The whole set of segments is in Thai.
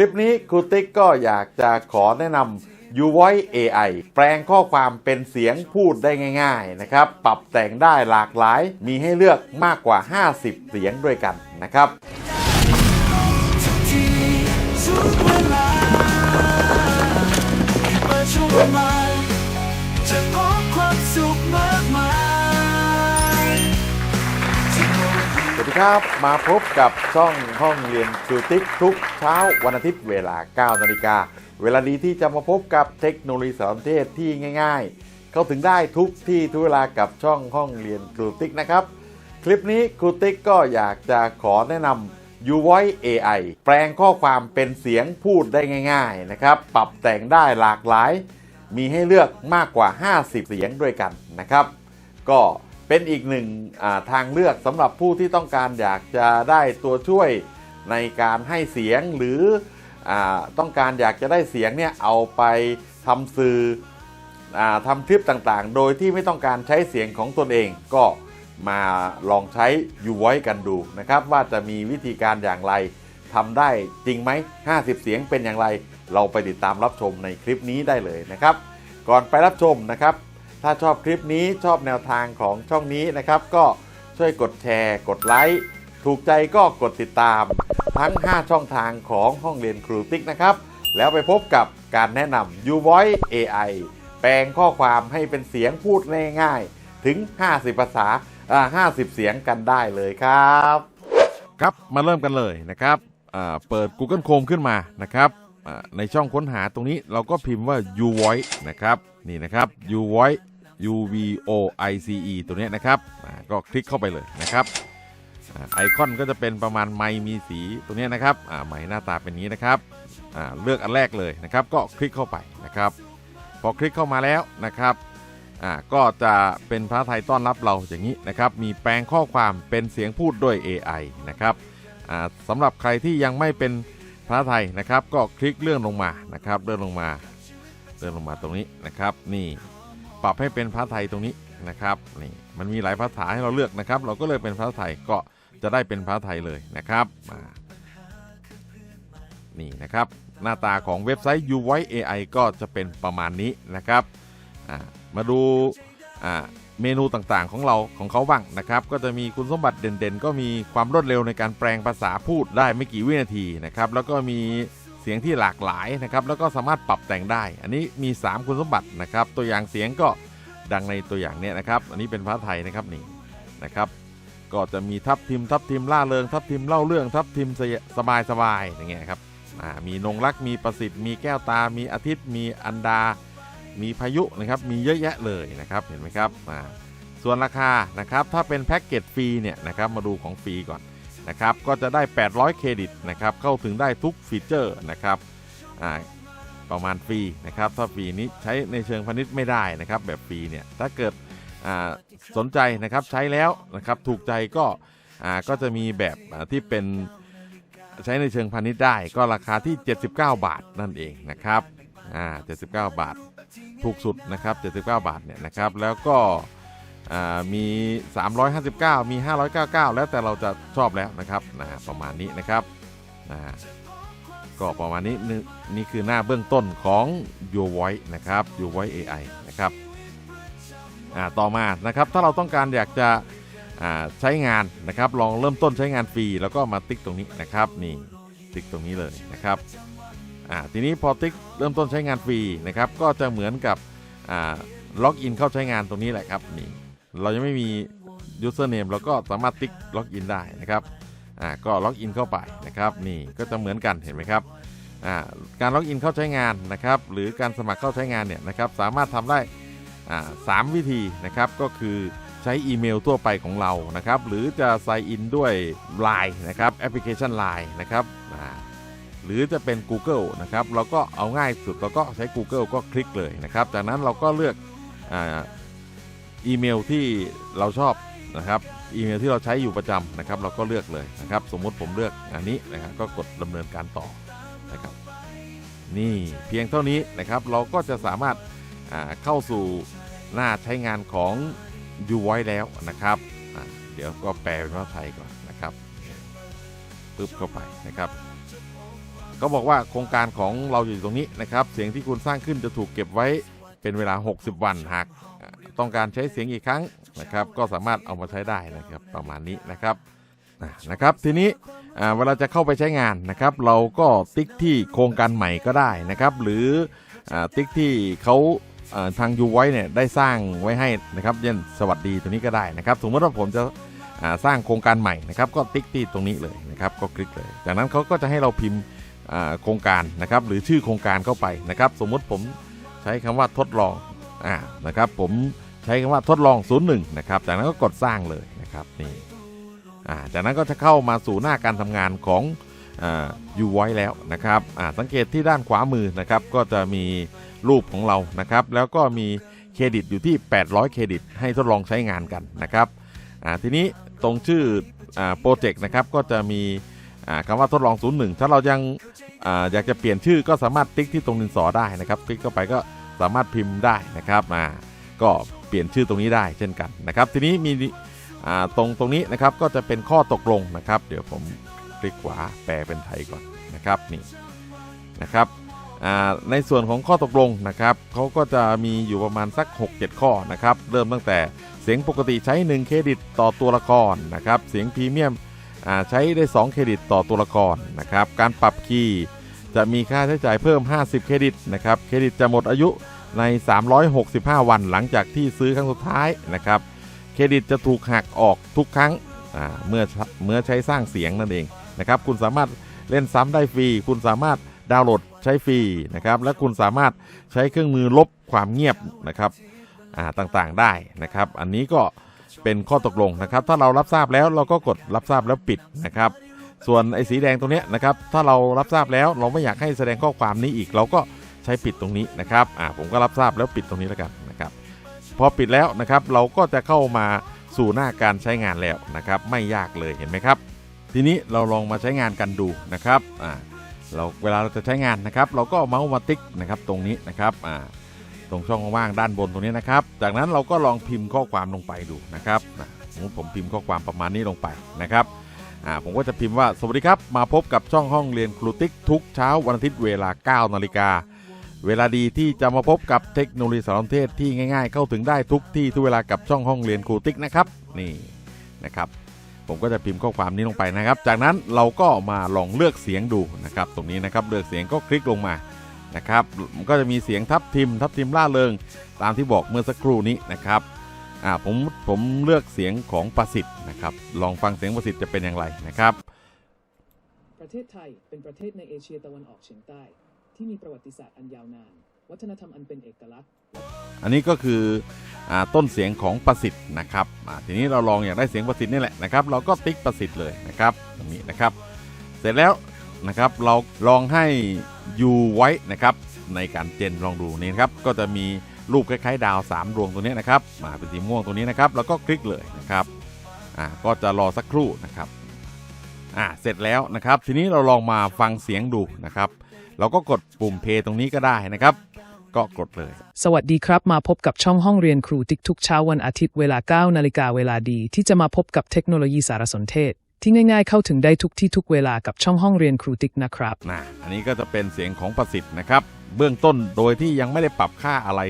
ลิปนี้ครูติ๊กก็อยากจะขอแนะนำ u v o i c e AI แปลงข้อความเป็นเสียงพูดได้ง่ายๆนะครับ ปรับแต่งได้หลากหลาย มีให้เลือกมากกว่า 50 เสียงด้วยกันนะครับ ครับ มาพบกับช่องห้องเรียนครูติ๊กทุกเช้าวันอาทิตย์เวลา 9 นาฬิกา เวลาดีที่จะมาพบกับเทคโนโลยีสารสนเทศที่ง่ายๆ เข้าถึงได้ทุกที่ทุกเวลากับช่องห้องเรียนครูติ๊กนะครับ คลิปนี้ครูติ๊กก็อยากจะขอแนะนำ u v o i c e AI แปลงข้อความเป็นเสียงพูดได้ง่าย ๆนะครับ ปรับแต่งได้หลากหลาย มีให้เลือกมากกว่า 50 เสียงด้วยกันนะครับ ก็ เป็นอีกหนึ่งทางเลือกสำหรับผู้ที่ต้องการอยากจะได้ตัวช่วยในการให้เสียงหรืออต้องการอยากจะได้เสียงเนี่ยเอาไปทำสื่ออทำคลิปต่างๆ โดยที่ไม่ต้องการใช้เสียงของตนเองก็มาลองใช้ u v o i c e กันดูนะครับ ว่าจะมีวิธีการอย่างไรทำได้จริงไหม 50 เสียงเป็นอย่างไร เราไปติดตามรับชมในคลิปนี้ได้เลยนะครับ ก่อนไปรับชมนะครับ ถ้าชอบคลิปนี้ชอบแนวทางของช่องนี้นะครับ ก็ช่วยกดแชร์ กดไลค์ ถูกใจก็กดติดตาม ทั้ง 5 ช่องทางของห้องเรียนครูติ๊กนะครับ แล้วไปพบกับการแนะนำ u v o i c e AI แปลงข้อความให้เป็นเสียงพูดง่ายๆ ถึง 50 ภาษาอ่า50 เสียงกันได้เลยครับ ครับมาเริ่มกันเลยนะครับเปิด Google Chrome ขึ้นมานะครับในช่องค้นหาตรงนี้เราก็พิมพ์ว่า u voice นะครับนี่นะครับ u v o i c e uvoice ตัวนี้นะครับก็คลิกเข้าไปเลยนะครับอไอคอนก็จะเป็นประมาณไมค์มีสีตัวนี้นะครับไมค์หน้าตาเป็นนี้นะครับเลือกอันแรกเลยนะครับ ก็คลิกเข้าไปนะครับ พอคลิกเข้ามาแล้วนะครับก็จะเป็นภาษาไทยต้อนรับเราอย่างนี้นะครับ มีแปลงข้อความเป็นเสียงพูดด้วย AI นะครับสำหรับใครที่ยังไม่เป็นภาษาไทยนะครับ ก็คลิกเลื่อนลงมานะครับเลื่อนลงมาเลื่อนลงมาตรงนี้นะครับ นี่ ปรับให้เป็นภาษาไทยตรงนี้นะครับนี่มันมีหลายภาษาให้เราเลือกนะครับ เราก็เลยเป็นภาษาไทยก็จะได้เป็นภาษาไทยเลยนะครับนี่นะครับ หน้าตาของเว็บไซต์ u v o i AI ก็จะเป็นประมาณนี้นะครับมาดูเมนูต่างๆของเราของเขาบ้างนะครับ ก็จะมีคุณสมบัติเด่นๆ ก็มีความรวดเร็วในการแปลงภาษาพูดได้ไม่กี่วินาทีนะครับ แล้วก็มี เสียงที่หลากหลายนะครับแล้วก็สามารถปรับแต่งได้ อันนี้มี 3 คุณสมบัตินะครับ ตัวอย่างเสียงก็ดังในตัวอย่างเนี้ยนะครับ อันนี้เป็นภาษาไทยนะครับนี่นะครับก็จะมีทับทิมทับทิมล่าเริงทับทิมเล่าเรื่องทับทิมสบายสบายๆอย่างเงี้ยครับอ่ามีนงรักมีประสิทธิ์ มีแก้วตา มีอาทิตย์ มีอันดา มีพายุนะครับมีเยอะแยะเลยนะครับเห็นไหมครับอ่าส่วนราคานะครับถ้าเป็นแพ็กเกจฟรีเนี่ยนะครับมาดูของฟรีก่อน นะครับก็จะได้ 800 เครดิตนะครับเข้าถึงได้ทุกฟีเจอร์นะครับประมาณฟรีนะครับถ้าฟรีนี้ใช้ในเชิงพาณิชย์ไม่ได้นะครับแบบฟรีเนี่ยถ้าเกิดสนใจนะครับใช้แล้วนะครับถูกใจก็ก็จะมีแบบที่เป็นใช้ในเชิงพาณิชย์ได้ ก็ราคาที่ 79 บาทนั่นเองนะครับอ่า79 บาทถูกสุดนะครับ79 บาทเนี่ยนะครับแล้วก็ มี 359 มี 599 แล้วแต่เราจะชอบแล้วนะครับนะประมาณนี้นะครับนะก็ประมาณนี้นี่คือหน้าเบื้องต้นของ Your Voice นะครับ Your Voice AI นะครับต่อมานะครับถ้าเราต้องการอยากจะใช้งานนะครับลองเริ่มต้นใช้งานฟรีแล้วก็มาติ๊กตรงนี้นะครับนี่ติ๊กตรงนี้เลยนะครับทีนี้พอติ๊กเริ่มต้นใช้งานฟรีนะครับก็จะเหมือนกับล็อกอินเข้าใช้งานตรงนี้แหละครับนี่ เรายังไม่มี username เราก็สามารถติ๊กล็อกอินได้นะครับอ่าก็ล็อกอินเข้าไปนะครับนี่ก็จะเหมือนกันเห็นไหมครับอ่าการล็อกอินเข้าใช้งานนะครับหรือการสมัครเข้าใช้งานเนี่ยนะครับสามารถทำได้อ่าสามวิธีนะครับก็คือใช้อีเมลทั่วไปของเรานะครับหรือจะ sign in ด้วย Line นะครับแอปพลิเคชัน Line นะครับอ่าหรือจะเป็น Google นะครับเราก็เอาง่ายสุดเราก็ใช้ Google ก็คลิกเลยนะครับจากนั้นเราก็เลือก อีเมลที่เราชอบนะครับอีเมลที่เราใช้อยู่ประจำนะครับ เราก็เลือกเลยนะครับ สมมุติผมเลือกอันนี้นะครับก็กดดำเนินการต่อนะครับ นี่เพียงเท่านี้นะครับ เราก็จะสามารถาเข้าสู่หน้าใช้งานของ u v o i c e แล้วนะครับ เดี๋ยวก็แปลเป็นภาษาไทยก่อนนะครับปึ๊บเข้าไปนะครับ ก็บอกว่าโครงการของเราอยู่ตรงนี้นะครับ เสียงที่คุณสร้างขึ้นจะถูกเก็บไว้เป็นเวลา 60 วันหาก ต้องการใช้เสียงอีกครั้งนะครับ ก็สามารถเอามาใช้ได้นะครับประมาณนี้นะครับนะครับทีนี้เวลาจะเข้าไปใช้งานนะครับ เราก็ติ๊กที่โครงการใหม่ก็ได้นะครับ หรืออติ๊กที่เขาทางยูไว้เนี่ยได้สร้างไว้ให้นะครับเช่นสวัสดีตัวนี้ก็ได้นะครับสมมติว่าผมจะสร้างโครงการใหม่นะครับ ก็ติ๊กที่ตรงนี้เลยนะครับ ก็คลิกเลย จากนั้นเขาก็จะให้เราพิมพ์โครงการนะครับ หรือชื่อโครงการเข้าไปนะครับ สมมุติผมใช้คำว่าทดลองอ่านะครับ ผม ช้คำว่าทดลอง 01 นะครับ จากนั้นก็กดสร้างเลยนะครับนี่จากนั้นก็จะเข้ามาสู่หน้าการทำงานของยูไว้แล้วนะครับสังเกตที่ด้านขวามือนะครับก็จะมีรูปของเรานะครับ แล้วก็มีเครดิตอยู่ที่ 800 เครดิต ให้ทดลองใช้งานกันนะครับทีนี้ตรงชื่อโปรเจกต์นะครับก็จะมีอ่าคำว่าทดลอง 01 ถ้าเรายังออยากจะเปลี่ยนชื่อก็สามารถติ๊กที่ตรงดินสอได้นะครับ คลิกเข้าไปก็สามารถพิมพ์ได้นะครับอ่าก็ เปลี่ยนชื่อตรงนี้ได้เช่นกันนะครับ ทีนี้มีตรงตรงนี้นะครับก็จะเป็นข้อตกลงนะครับ เดี๋ยวผมคลิกขวาแปลเป็นไทยก่อนนะครับนี่นะครับในส่วนของข้อตกลงนะครับเขาก็จะมีอยู่ประมาณสัก 6-7 ข้อนะครับ เริ่มตั้งแต่เสียงปกติใช้ 1 เครดิตต่อตัวละครนะครับ เสียงพรีเมียมใช้ได้ 2 เครดิตต่อตัวละครนะครับ การปรับคีย์จะมีค่าใช้จ่ายเพิ่ม 50 เครดิตนะครับ เครดิตจะหมดอายุ ใน 365 วันหลังจากที่ซื้อครั้งสุดท้ายนะครับ เครดิตจะถูกหักออกทุกครั้งเมื่อเมื่อใช้สร้างเสียงนั่นเองนะครับคุณสามารถเล่นซ้ำได้ฟรี คุณสามารถดาวน์โหลดใช้ฟรีนะครับและคุณสามารถใช้เครื่องมือลบความเงียบนะครับต่างๆได้นะครับ อันนี้ก็เป็นข้อตกลงนะครับ ถ้าเรารับทราบแล้วเราก็กดรับทราบแล้วปิดนะครับ ส่วนไอ้สีแดงตรงนี้นะครับ ถ้าเรารับทราบแล้วเราไม่อยากให้แสดงข้อความนี้อีกเราก็ ช้ปิดตรงนี้นะครับอ่าผมก็รับทราบแล้วปิดตรงนี้แล้วกันนะครับพอปิดแล้วนะครับเราก็จะเข้ามาสู่หน้าการใช้งานแล้วนะครับไม่ยากเลยเห็นไหมครับ ทีนี้เราลองมาใช้งานกันดูนะครับอ่าเราเวลาเราจะใช้งานนะครับ เราก็เมาส์มาติ๊กนะครับตรงนี้นะครับอ่าตรงช่องว่างด้านบนตรงนี้นะครับ จากนั้นเราก็ลองพิมพ์ข้อความลงไปดูนะครับสมมติผมพิมพ์ข้อความประมาณนี้ลงไปนะครับอ่าผมก็จะพิมพ์ว่าสวัสดีครับ มาพบกับช่องห้องเรียนครูติ๊กทุกเช้าวันอาทิตย์เวลา 9 นาฬิกา เวลาดีที่จะมาพบกับเทคโนโลยีสารสนเทศที่ง่ายๆ เข้าถึงได้ทุกที่ทุกเวลากับช่องห้องเรียนครูติ๊กนะครับนี่นะครับผมก็จะพิมพ์ข้อความนี้ลงไปนะครับ จากนั้นเราก็มาลองเลือกเสียงดูนะครับ ตรงนี้นะครับเลือกเสียงก็คลิกลงมานะครับมันก็จะมีเสียงทับทิม ทับทิมล่าเริง ตามที่บอกเมื่อสักครู่นี้นะครับอ่าผมผมเลือกเสียงของประสิทธิ์นะครับ ลองฟังเสียงประสิทธิ์จะเป็นอย่างไรนะครับ ประเทศไทยเป็นประเทศในเอเชียตะวันออกเฉียงใต้ ที่มีประวัติศาสตร์อันยาวนาน วัฒนธรรมอันเป็นเอกลักษณ์ อันนี้ก็คืออต้นเสียงของประสิทธิ์นะครับทีนี้เราลองอยากได้เสียงประสิทธิ์นี่แหละนะครับ เราก็ติ๊กประสิทธิ์เลยนะครับตรงนี้นะครับ เสร็จแล้วนะครับเราลองให้ยูไว้นะครับในการเจนลองดูนี่นครับก็จะมีรูปคล้ายๆ ดาว 3 ดวงตัวนี้นะครับมาเป็นสีม่วงตัวนี้นะครับแล้วก็คลิกเลยนะครับอ่าก็จะรอสักครู่นะครับอ่าเสร็จแล้วนะครับ ทีนี้เราลองมาฟังเสียงดูนะครับ เราก็กดปุ่มเพย์ตรงนี้ก็ได้นะครับ ก็กดเลย สวัสดีครับ มาพบกับช่องห้องเรียนครูติ๊กทุกเช้าวันอาทิตย์เวลา 9 นาฬิกาเวลาดี ที่จะมาพบกับเทคโนโลยีสารสนเทศ ที่ง่ายๆเข้าถึงได้ทุกที่ทุกเวลากับช่องห้องเรียนครูติ๊กนะครับ นะอันนี้ก็จะเป็นเสียงของประสิทธิ์นะครับ เบื้องต้นโดยที่ยังไม่ได้ปรับค่าอะไร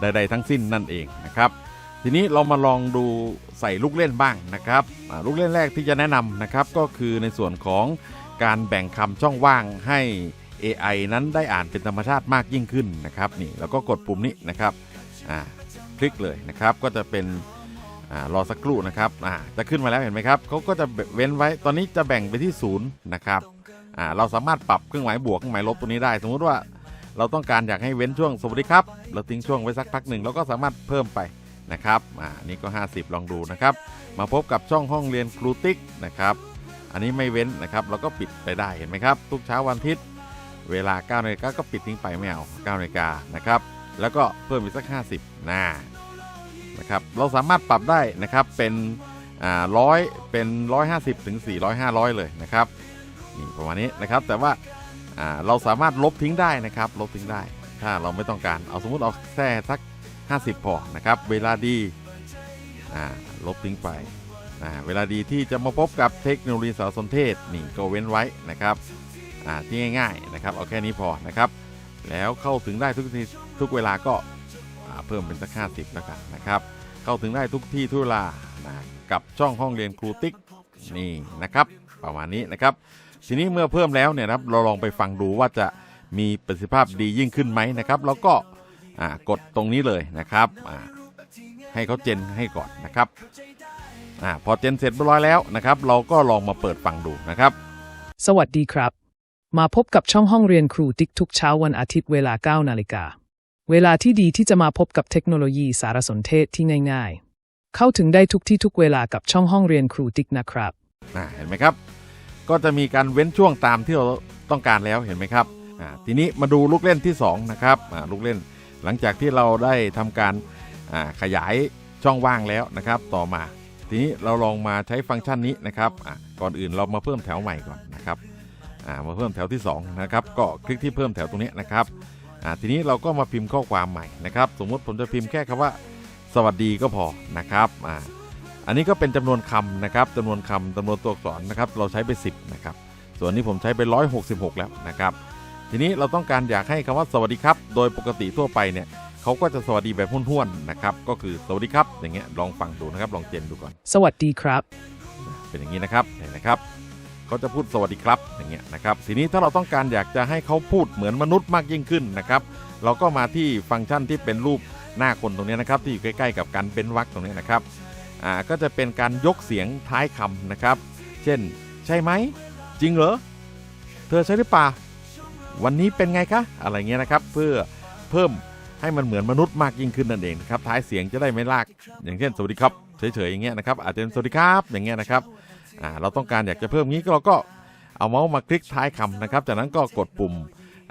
ใด ๆ ทั้งสิ้นนั่นเองนะครับ ทีนี้เรามาลองดูใส่ลูกเล่นบ้างนะครับอ่าลูกเล่นแรกที่จะแนะนำนะครับก็คือในส่วนของการแบ่งคำช่องว่างให้ AI นั้นได้อ่านเป็นธรรมชาติมากยิ่งขึ้นนะครับนี่แล้วก็กดปุ่มนี้นะครับอ่าคลิกเลยนะครับก็จะเป็นอารอสักครู่นะครับอ่าจะขึ้นมาแล้วเห็นไหมครับเขาก็จะเว้นไว้ตอนนี้จะแบ่งไปที่ศูนย์นะครับอ่าเราสามารถปรับเครื่องหมายบวกเครื่องหมายลบตัวนี้ได้ สมมุติว่าเราต้องการอยากให้เว้นช่วงสวัสดีครับ เราทิ้งช่วงไว้สักพักหนึ่งเราก็สามารถเพิ่มไปนะครับอ่านี่ก็ 50 ลองดูนะครับ มาพบกับช่องห้องเรียนครูติ๊กนะครับอันนี้ไม่เว้นนะครับ เราก็ปิดไปได้เห็นไหมครับ ทุกเช้าวันอาทิตย์ เวลา9นาฬิกาก็ปิดทิ้งไปไม่เอา9นาฬิกานะครับ แล้วก็เพิ่มอีกสัก 50นะนะครับ เราสามารถปรับได้นะครับเป็นอ่าร้อยเป็น 150 ถึง 400 500 เลยนะครับนี่ประมาณนี้นะครับ แต่ว่าอ่าเราสามารถลบทิ้งได้นะครับ ลบทิ้งได้ ถ้าเราไม่ต้องการ เอาสมมุติเอาแค่สัก 50 พอนะครับ เวลาดีอ่าลบทิ้งไปอ่าเวลาดีที่จะมาพบกับเทคโนโลยีสารสนเทศนี่ก็เว้นไว้นะครับ ที่ง่ายๆนะครับเอาแค่นี้พอนะครับ แล้วเข้าถึงได้ทุกที่ทุกเวลาก็เพิ่มเป็นสักห้าสิบแล้วกันนะครับ เข้าถึงได้ทุกที่ทุกเวลานะกับช่องห้องเรียนครูติ๊กนี่นะครับ ประมาณนี้นะครับ ทีนี้เมื่อเพิ่มแล้วเนี่ยนะครับเราลองไปฟังดูว่าจะมีประสิทธิภาพดียิ่งขึ้นไหมนะครับ แล้วก็กดตรงนี้เลยนะครับให้เขาเจนให้ก่อนนะครับอาพอเจนเสร็จเรียบร้อยแล้วนะครับ เราก็ลองมาเปิดฟังดูนะครับ สวัสดีครับ มาพบกับช่องห้องเรียนครูติ๊กทุกเช้าวันอาทิตย์เวลา 9 นาฬิกา เวลาที่ดีที่จะมาพบกับเทคโนโลยีสารสนเทศที่ง่าย ๆ เข้าถึงได้ทุกที่ทุกเวลากับช่องห้องเรียนครูติ๊กนะครับอ่าเห็นไหมครับ ก็จะมีการเว้นช่วงตามที่เราต้องการแล้วเห็นไหมครับอ่าทีนี้มาดูลูกเล่นที่ 2 นะครับอ่าลูกเล่นหลังจากที่เราได้ทำการอ่าขยายช่องว่างแล้วนะครับ ต่อมา ทีนี้เราลองมาใช้ฟังก์ชันนี้นะครับอ่าก่อนอื่นเรามาเพิ่มแถวใหม่ก่อนนะครับ มาเพิ่มแถวที่2นะครับก็คลิกที่เพิ่มแถวตรงนี้นะครับอ่าทีนี้เราก็มาพิมพ์ข้อความใหม่นะครับ สมมติผมจะพิมพ์แค่คำว่า สวัสดีก็พอนะครับอ่าอันนี้ก็เป็นจำนวนคำนะครับจำนวนคำจำนวนตัวอักษรนะครับ เราใช้ไป 10นะครับส่วนนี้ผมใช้ไป 166 แล้วนะครับทีนี้เราต้องการอยากให้คำว่าสวัสดีครับ โดยปกติทั่วไปเนี่ยเขาก็จะสวัสดีแบบห้วนๆนะครับ ก็คือสวัสดีครับ อย่างเงี้ยลองฟังดูนะครับ ลองเจนดูก่อน สวัสดีครับ เป็นอย่างนี้นะครับเห็นนะครับ เขาจะพูดสวัสดีครับอย่างเงี้ยนะครับทีนี้ถ้าเราต้องการอยากจะให้เขาพูดเหมือนมนุษย์มากยิ่งขึ้นนะครับเราก็มาที่ฟังก์ชันที่เป็นรูปหน้าคนตรงนี้นะครับที่อยู่ใกล้ๆกับการเป็นวรรคตรงนี้นะครับอ่าก็จะเป็นการยกเสียงท้ายคำนะครับ เช่น ใช่ไหมจริงเหรอเธอใช่หรือเปล่าวันนี้เป็นไงคะอะไรเงี้ยนะครับเพื่อเพิ่มให้มันเหมือนมนุษย์มากยิ่งขึ้นนั่นเองนะครับท้ายเสียงจะได้ไม่ลาก อย่างเช่นสวัสดีครับเฉยๆอย่างเงี้ยนะครับอาจจะเป็นสวัสดีครับอย่างเงี้ยนะครับ เราต้องการอยากจะเพิ่มงี้ก็เราก็เอาเมาส์มาคลิกท้ายคำนะครับ จากนั้นก็กดปุ่ม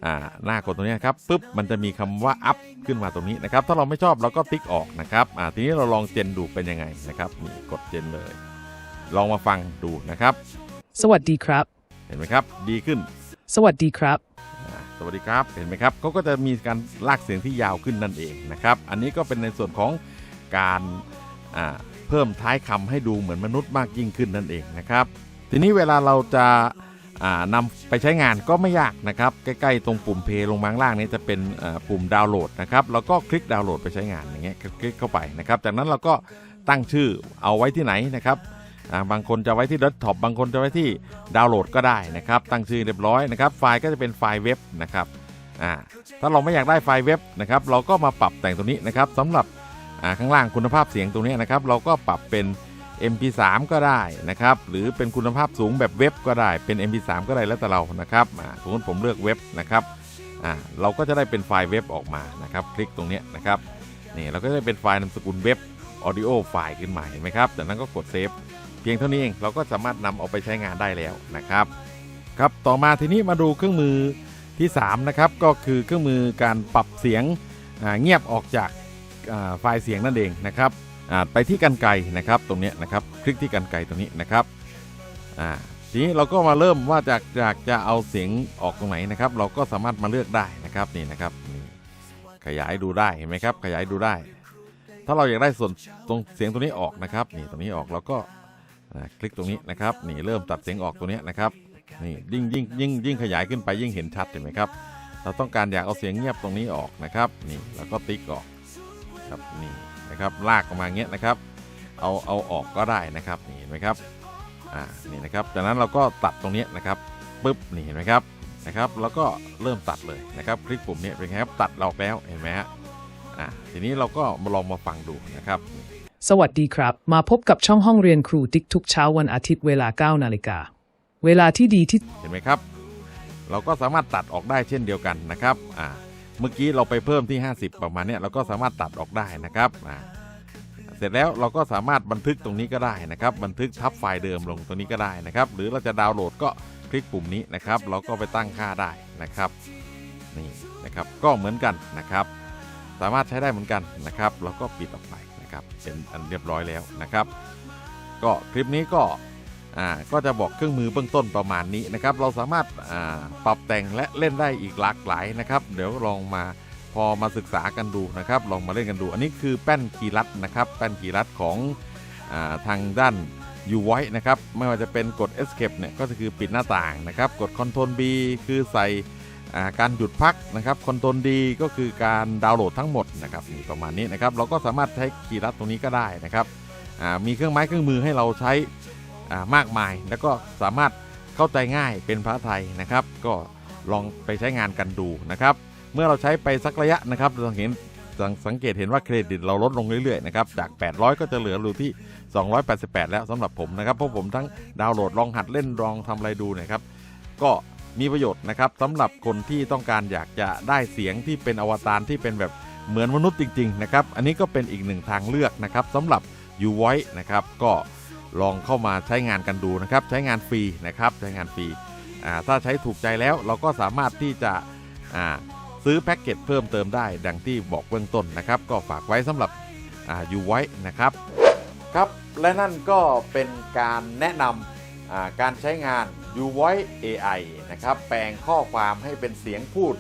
อ่าหน้ากดตรงนี้นะครับปุ๊บมันจะมีคำว่า up ขึ้นมาตรงนี้นะครับ ถ้าเราไม่ชอบเราก็ติ๊กออกนะครับอ่าทีนี้เราลองเจนดูเป็นยังไงนะครับนี่กดเจนเลย ลองมาฟังดูนะครับ สวัสดีครับ เห็นไหมครับ ดีขึ้น สวัสดีครับอ่าสวัสดีครับเห็นไหมครับเขาก็จะมีการลากเสียงที่ยาวขึ้นนั่นเองนะครับ อันนี้ก็เป็นในส่วนของการอ่า เพิ่มท้ายคำให้ดูเหมือนมนุษย์มากยิ่งขึ้นนั่นเองนะครับ ทีนี้เวลาเราจะานำไปใช้งานก็ไม่ยากนะครับ ใกล้ๆตรงปุ่มเพลงลงมางล่างนี้จะเป็นปุ่มดาวน์โหลดนะครับแล้วก็คลิกดาวน์โหลดไปใช้งานอย่างเงี้ยคลิกเข้าไปนะครับ จากนั้นเราก็ตั้งชื่อเอาไว้ที่ไหนนะครับาบางคนจะไว้ที่เดสก์ท็อปบางคนจะไว้ที่ดาวน์โหลดก็ได้นะครับ ตั้งชื่อเรียบร้อยนะครับ ไฟล์ก็จะเป็นไฟล์เว็บนะครับถ้าเราไม่อยากได้ไฟล์เว็บนะครับ เราก็มาปรับแต่งตรงนี้นะครับสำหรับ ข้างล่างคุณภาพเสียงตรงนี้นะครับ เราก็ปรับเป็น MP3 ก็ได้นะครับ หรือเป็นคุณภาพสูงแบบเว็บก็ได้เป็น MP3 ก็ได้แล้วแต่เรานะครับสมมติผมเลือกเว็บนะครับเราก็จะได้เป็นไฟล์เว็บออกมานะครับ คลิกตรงนี้นะครับนี่เราก็จะได้เป็นไฟล์นามสกุลเว็บ Audio ไฟล์ขึ้นมาเห็นไหมครับจากนั้นก็กดเซฟเพียงเท่านี้เองเราก็สามารถนำเอาไปใช้งานได้แล้วนะครับครับต่อมาทีนี้มาดูเครื่องมือที่3นะครับก็คือเครื่องมือการปรับเสียงเงียบออกจาก ไฟล์เสียงนั่นเองนะครับไปที่กันไกรนะครับตรงนี้นะครับคลิกที่กันไกรตรงนี้นะครับทีนี้เราก็มาเริ่มว่าจากอยากจะเอาเสียงออกตรงไหนนะครับ เราก็สามารถมาเลือกได้นะครับนี่นะครับนี่ขยายดูได้เห็นไหมครับ ขยายดูได้ ถ้าเราอยากได้ส่วนตรงเสียงตรงนี้ออกนะครับนี่ตรงนี้ออกเราก็คลิกตรงนี้นะครับนี่เริ่มตัดเสียงออกตรงเนี้นะครับนี่ยิ่งยิ่งยิ่งยิ่งขยายขึ้นไปยิ่งเห็นชัดเห็นไหมครับ เราต้องการอยากเอาเสียงเงียบตรงนี้ออกนะครับ นี่แล้วก็ติ๊กออก ครับนี่นะครับลากออกมาอย่างเงี้ยนะครับ เอาเอาออกก็ได้นะครับนี่เห็นไหมครับอ่านี่นะครับจากนั้นเราก็ตัดตรงเนี้ยนะครับปุ๊บนี่เห็นไหมครับนะครับ แล้วก็เริ่มตัดเลยนะครับ คลิกปุ่มเนี้ยเป็นไงครับตัดออกแล้วเห็นไหมฮะอ่าทีนี้เราก็มาลองมาฟังดูนะครับ สวัสดีครับ มาพบกับช่องห้องเรียนครูติ๊กทุกเช้าวันอาทิตย์เวลา 9 นาฬิกา เวลาที่ดีที่เห็นไหมครับ เราก็สามารถตัดออกได้เช่นเดียวกันนะครับอ่า เมื่อกี้เราไปเพิ่มที่ 50 ประมาณเนี้ยเราก็สามารถตัดออกได้นะครับอ่าเสร็จแล้วเราก็สามารถบันทึกตรงนี้ก็ได้นะครับ บันทึกทับไฟล์เดิมลงตรงนี้ก็ได้นะครับ หรือเราจะดาวน์โหลดก็คลิกปุ่มนี้นะครับ เราก็ไปตั้งค่าได้นะครับนี่นะครับก็เหมือนกันนะครับ สามารถใช้ได้เหมือนกันนะครับเราก็ปิดออกไปนะครับเป็นอันเรียบร้อยแล้วนะครับ ก็คลิปนี้ก็ ก็จะบอกเครื่องมือเบื้องต้นประมาณนี้นะครับ เราสามารถปรับแต่งและเล่นได้อีกหลากหลายนะครับ เดี๋ยวลองมาพอมาศึกษากันดูนะครับ ลองมาเล่นกันดู อันนี้คือแป้นคีย์ลัดนะครับ แป้นคีย์ลัดของอาทางด้านยูไว้นะครับ ไม่ว่าจะเป็นกด escape เนี่ยก็คือปิดหน้าต่างนะครับ กด Ctrl B คือใส่าการหยุดพักนะครับ Ctrl D ก็คือการดาวน์โหลดทั้งหมดนะครับนี่ประมาณนี้นะครับ เราก็สามารถใช้คีย์ลัดตรงนี้ก็ได้นะครับมีเครื่องไม้เครื่องมือให้เราใช้ มากมาย แล้วก็สามารถเข้าใจง่ายเป็นภาษาไทยนะครับ ก็ลองไปใช้งานกันดูนะครับ เมื่อเราใช้ไปสักระยะนะครับเราเห็นสังสังเกตเห็นว่าเครดิตเราลดลงเรื่อยๆนะครับจาก 800 ก็จะเหลืออยู่ที่ 288 แล้วสำหรับผมนะครับเพราะผมทั้งดาวน์โหลดลองหัดเล่นลองทำอะไรดูนะครับก็มีประโยชน์นะครับสำหรับคนที่ต้องการอยากจะได้เสียงที่เป็นอวตารที่เป็นแบบเหมือนมนุษย์จริง ๆ นะครับ อันนี้ก็เป็นอีกหนึ่งทางเลือกนะครับสำหรับ u v o i c e นะครับก็ ลองเข้ามาใช้งานกันดูนะครับ ใช้งานฟรีนะครับใช้งานฟรีถ้าใช้ถูกใจแล้วเราก็สามารถที่จะซื้อแพ็กเกจเพิ่มเติมได้ ดังที่บอกเบื้องต้นนะครับ ก็ฝากไว้สำหรับอ่า u v o i c e นะครับครับ และนั่นก็เป็นการแนะนำอ่าการใช้งาน u Voice AI นะครับ แปลงข้อความให้เป็นเสียงพูด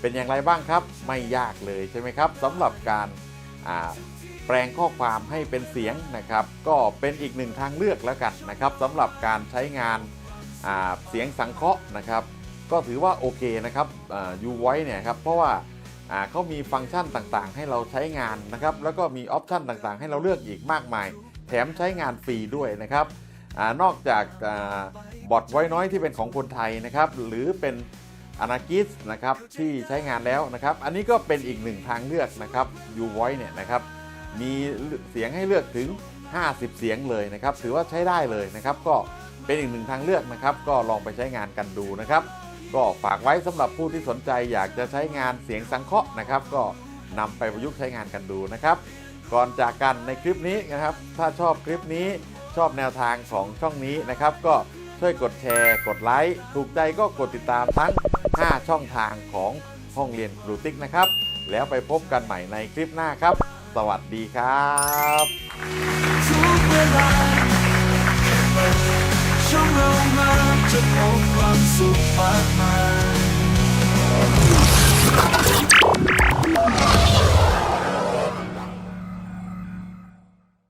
เป็นอย่างไรบ้างครับ ไม่ยากเลยใช่ไหมครับสำหรับการ แปลงข้อความให้เป็นเสียงนะครับ ก็เป็นอีกหนึ่งทางเลือกแล้วกันนะครับสำหรับการใช้งานาเสียงสังเคราะห์นะครับ ก็ถือว่าโอเคนะครับอ่า u Voice เนี่ยครับเพราะว่าาเขามีฟังก์ชันต่างๆ ให้เราใช้งานนะครับ แล้วก็มีออปชันต่างๆ ให้เราเลือกอีกมากมาย แถมใช้งานฟรีด้วยนะครับอนอกจากาบอทไว้น้อยที่เป็นของคนไทยนะครับ หรือเป็นอนากิสนะครับที่ใช้งานแล้วนะครับ อันนี้ก็เป็นอีกหนึ่งทางเลือกนะครับ u Voice เนี่ยนะครับ มีเสียงให้เลือกถึง 50 เสียงเลยนะครับ ถือว่าใช้ได้เลยนะครับ ก็เป็นอีกหนึ่งทางเลือกนะครับ ก็ลองไปใช้งานกันดูนะครับ ก็ฝากไว้สำหรับผู้ที่สนใจอยากจะใช้งานเสียงสังเคราะห์นะครับ ก็นำไปประยุกต์ใช้งานกันดูนะครับ ก่อนจากกันในคลิปนี้นะครับ ถ้าชอบคลิปนี้ชอบแนวทางของช่องนี้นะครับ ก็ช่วยกดแชร์ กดไลค์ถูกใจก็กดติดตามทั้ง 5 ช่องทางของห้องเรียนครูติ๊กนะครับ แล้วไปพบกันใหม่ในคลิปหน้าครับ สวัสดีครับทุกเวลาช่องเรามาจะพบความสุขมากมาย